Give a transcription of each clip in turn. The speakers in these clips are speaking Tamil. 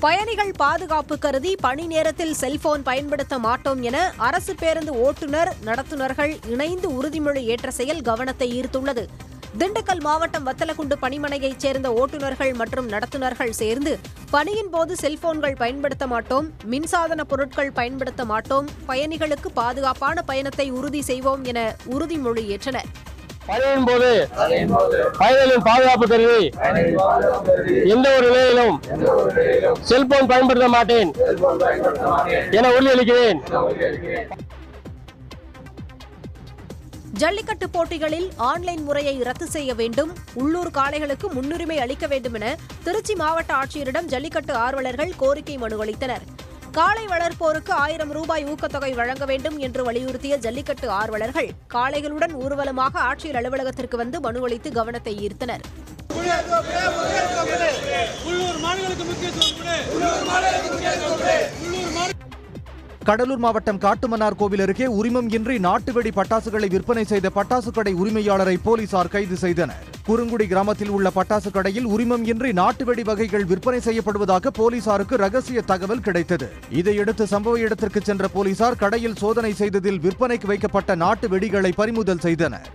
பயணிகள் பாதுகாப்பு கருதி பணி நேரத்தில் செல்போன் பயன்படுத்த மாட்டோம் என அரசு பேருந்து ஓட்டுநர் நடத்துனர்கள் இணைந்து உறுதிமொழி ஏற்ற செயல் கவனத்தை ஈர்த்துள்ளது. திண்டுக்கல் மாவட்டம் வத்தலக்குண்டு பணிமனையைச் சேர்ந்த ஓட்டுநர்கள் மற்றும் நடத்துனர்கள் சேர்ந்து பணியின் போது செல்போன்கள் பயன்படுத்த மாட்டோம் மின்சாதன பொருட்கள் பயன்படுத்த மாட்டோம் பயணிகளுக்கு பாதுகாப்பான பயணத்தை உறுதி செய்வோம் என உறுதிமொழி ஏற்றனர். பணியின் போது பயணிகளின் பாதுகாப்பு கருதி எந்த ஒரு நிலையிலும் செல்போன் பயன்படுத்த மாட்டேன் என உறுதியளிக்கிறேன். ஜல்லிக்கட்டு போட்டிகளில் ஆன்லைன் முறையை ரத்து செய்ய வேண்டும். உள்ளூர் காளைகளுக்கு முன்னுரிமை அளிக்க வேண்டும் என திருச்சி மாவட்ட ஆட்சியரிடம் ஜல்லிக்கட்டு ஆர்வலர்கள் கோரிக்கை மனு அளித்தனர். காளை வளர்ப்போருக்கு ஆயிரம் ரூபாய் ஊக்கத்தொகை வழங்க வேண்டும் என்று வலியுறுத்திய ஜல்லிக்கட்டு ஆர்வலர்கள் காளைகளுடன் ஊர்வலமாக ஆட்சியர் அலுவலகத்திற்கு வந்து மனு அளித்து கவனத்தை ஈர்த்தனர். கடலூர் மாவட்டம் காட்டுமன்னார் கோவில் அருகே உரிமம் இன்றி நாட்டு வெடி பட்டாசுகளை விற்பனை செய்த பட்டாசு கடை உரிமையாளரை போலீசார் கைது செய்தனர். குறுங்குடி கிராமத்தில் உள்ள பட்டாசு கடையில் உரிமம் இன்றி நாட்டு வெடி வகைகள் விற்பனை செய்யப்படுவதாக போலீசாருக்கு ரகசிய தகவல் கிடைத்தது. இதையடுத்து சம்பவ இடத்திற்கு சென்ற போலீசார் கடையில் சோதனை செய்ததில் விற்பனைக்கு வைக்கப்பட்ட நாட்டு வெடிகளை பறிமுதல் செய்தனர்.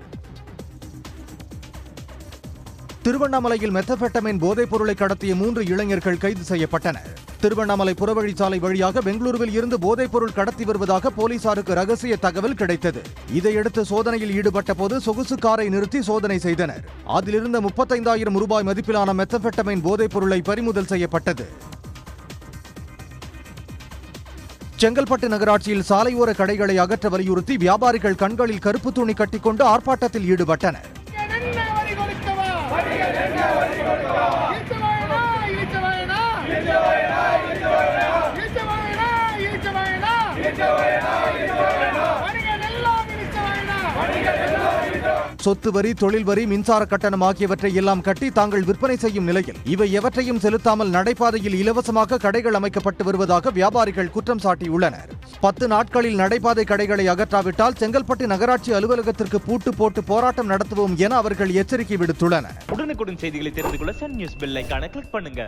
திருவண்ணாமலையில் மெத்தபெட்டமின் போதைப் பொருளை கடத்திய மூன்று இளைஞர்கள் கைது செய்யப்பட்டனர். திருவண்ணாமலை புறவழிச்சாலை வழியாக பெங்களூருவில் இருந்து போதைப்பொருள் கடத்தி வருவதாக போலீசாருக்கு ரகசிய தகவல் கிடைத்தது. இதையடுத்து சோதனையில் ஈடுபட்ட போது சொகுசு காரை நிறுத்தி சோதனை செய்தனர். அதிலிருந்த முப்பத்தைந்தாயிரம் ரூபாய் மதிப்பிலான மெத்தபெட்டமைன் போதைப் பொருளை பறிமுதல் செய்யப்பட்டது. செங்கல்பட்டு நகராட்சியில் சாலையோர கடைகளை அகற்ற வலியுறுத்தி வியாபாரிகள் கண்களில் கருப்பு துணி கட்டிக்கொண்டு ஆர்ப்பாட்டத்தில் ஈடுபட்டனர். சொத்து வரி தொழில் வரி மின்சார கட்டணம் ஆகியவற்றை எல்லாம் கட்டி தாங்கள் விற்பனை செய்யும் நிலையில் இவை எவற்றையும் செலுத்தாமல் நடைபாதையில் இலவசமாக கடைகள் அமைக்கப்பட்டு வருவதாக வியாபாரிகள் குற்றம் சாட்டியுள்ளனர். பத்து நாட்களில் நடைபாதை கடைகளை அகற்றாவிட்டால் செங்கல்பட்டு நகராட்சி அலுவலகத்திற்கு பூட்டு போட்டு போராட்டம் நடத்துவோம் என அவர்கள் எச்சரிக்கை விடுத்துள்ளனர். உடனுக்குடன் செய்திகளை தெரிந்து கொள்ள சன் நியூஸ் பெல் கிளிக் பண்ணுங்க.